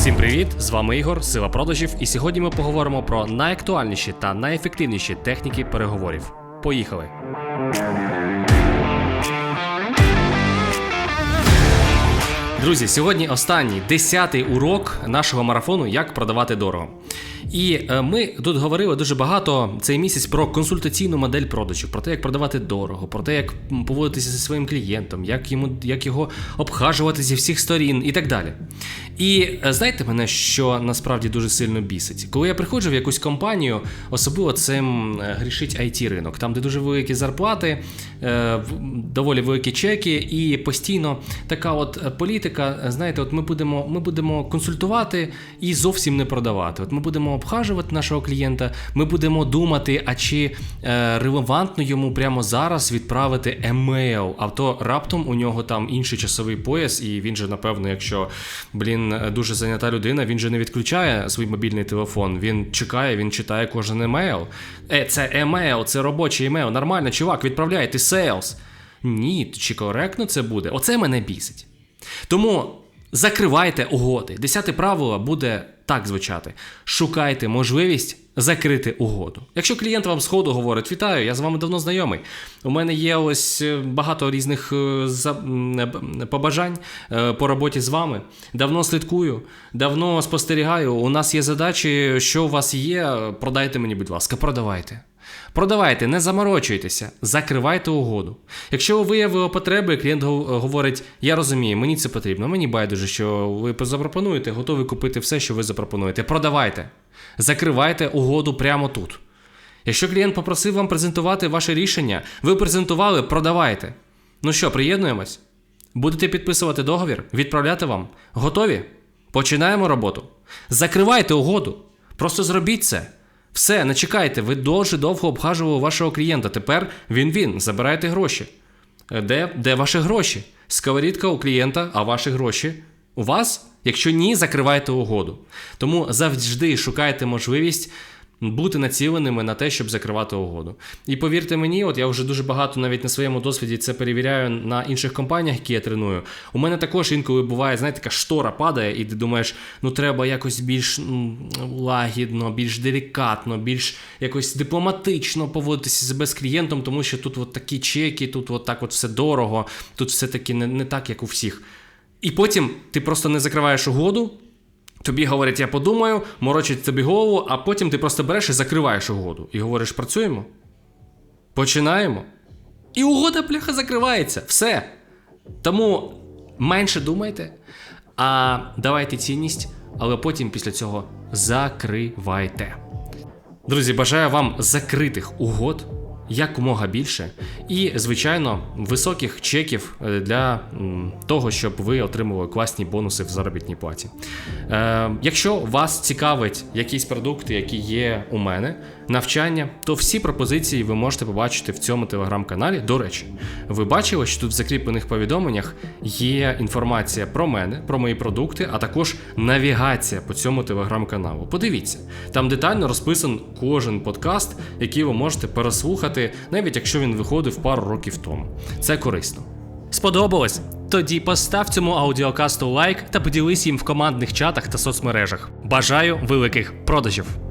Всім привіт! З вами Ігор, Сила продажів, і сьогодні ми поговоримо про найактуальніші та найефективніші техніки переговорів. Поїхали! Друзі, сьогодні останній десятий урок нашого марафону Як продавати дорого. І е, ми тут говорили дуже багато цей місяць про консультаційну модель продажів, про те, як продавати дорого, про те, як поводитися зі своїм клієнтом, як йому як його обхажувати зі всіх сторін і так далі. І е, знаєте мене, що насправді дуже сильно бісить. Коли я приходжу в якусь компанію, особливо цим е, грішить it ринок, там, де дуже великі зарплати, е, доволі великі чеки, і постійно така от політика. Знаєте, от ми будемо, ми будемо консультувати і зовсім не продавати. От ми будемо обхажувати нашого клієнта, ми будемо думати, а чи релевантно йому прямо зараз відправити емейл, а то раптом у нього там інший часовий пояс, і він же, напевно, якщо блін е, дуже зайнята людина, він же не відключає свій мобільний телефон. Він чекає, він читає кожен емейл. Е, це емейл, це робочий емейл. Нормально, чувак, відправляй, ти сейлс. Ні, чи коректно це буде? Оце мене бісить. Тому закривайте угоди. Десяте правило буде так звучати: шукайте можливість закрити угоду. Якщо клієнт вам сходу говорить, вітаю, я з вами давно знайомий. У мене є ось е, багато різних е, е, побажань по роботі з вами. Давно слідкую, давно спостерігаю. У нас є задачі, що у вас є. Продайте мені, будь ласка, продавайте. Продавайте, не заморочуйтеся, закривайте угоду. Якщо ви виявили потреби, клієнт говорить: Я розумію, мені це потрібно. Мені байдуже, що ви запропонуєте, готові купити все, що ви запропонуєте. Продавайте, закривайте угоду прямо тут. Якщо клієнт попросив вам презентувати ваше рішення, ви презентували, продавайте. Ну що, приєднуємось? Будете підписувати договір, відправляти вам. Готові? Починаємо роботу. Закривайте угоду. Просто зробіть це. Все, не чекайте, ви дуже довго обхажували вашого клієнта. Тепер він він. Забирайте гроші. Е, Де, де ваші гроші? Сковорідка у клієнта, а ваші гроші у вас? Якщо ні, закривайте угоду. Тому завжди шукайте можливість бути націленими на те, щоб закривати угоду. І повірте мені, от я вже дуже багато навіть на своєму досвіді це перевіряю на інших компаніях, які я треную. У мене також інколи буває, знаєте, така штора падає, і ти думаєш, ну треба якось більш лагідно, більш делікатно, більш якось дипломатично поводитися себе з клієнтом, тому що тут от такі чеки, тут от так от все дорого, тут все таки не, не так, як у всіх. І потім ти просто не закриваєш угоду. Тобі говорять, я подумаю, морочить тобі голову, а потім ти просто береш і закриваєш угоду. І говориш, працюємо. Починаємо. І угода, бляха, закривається. Все. Тому менше думайте, а давайте цінність, але потім після цього закривайте. Друзі, бажаю вам закритих угод якомога більше, і, звичайно, високих чеків е, для того, щоб ви отримували класні бонуси в заробітній платі. Е, якщо вас цікавить якісь продукти, які є у мене, навчання, то всі пропозиції ви можете побачити в цьому телеграм-каналі. До речі, ви бачили, що тут в закріплених повідомленнях є інформація про мене, про мої продукти, а також навігація по цьому телеграм-каналу. Подивіться, там детально розписан кожен подкаст, який ви можете переслухати, навіть якщо він виходив пару років тому. Це корисно. Сподобалось? Тоді постав цьому аудіокасту лайк та поділись їм в командних чатах та соцмережах. Бажаю великих продажів!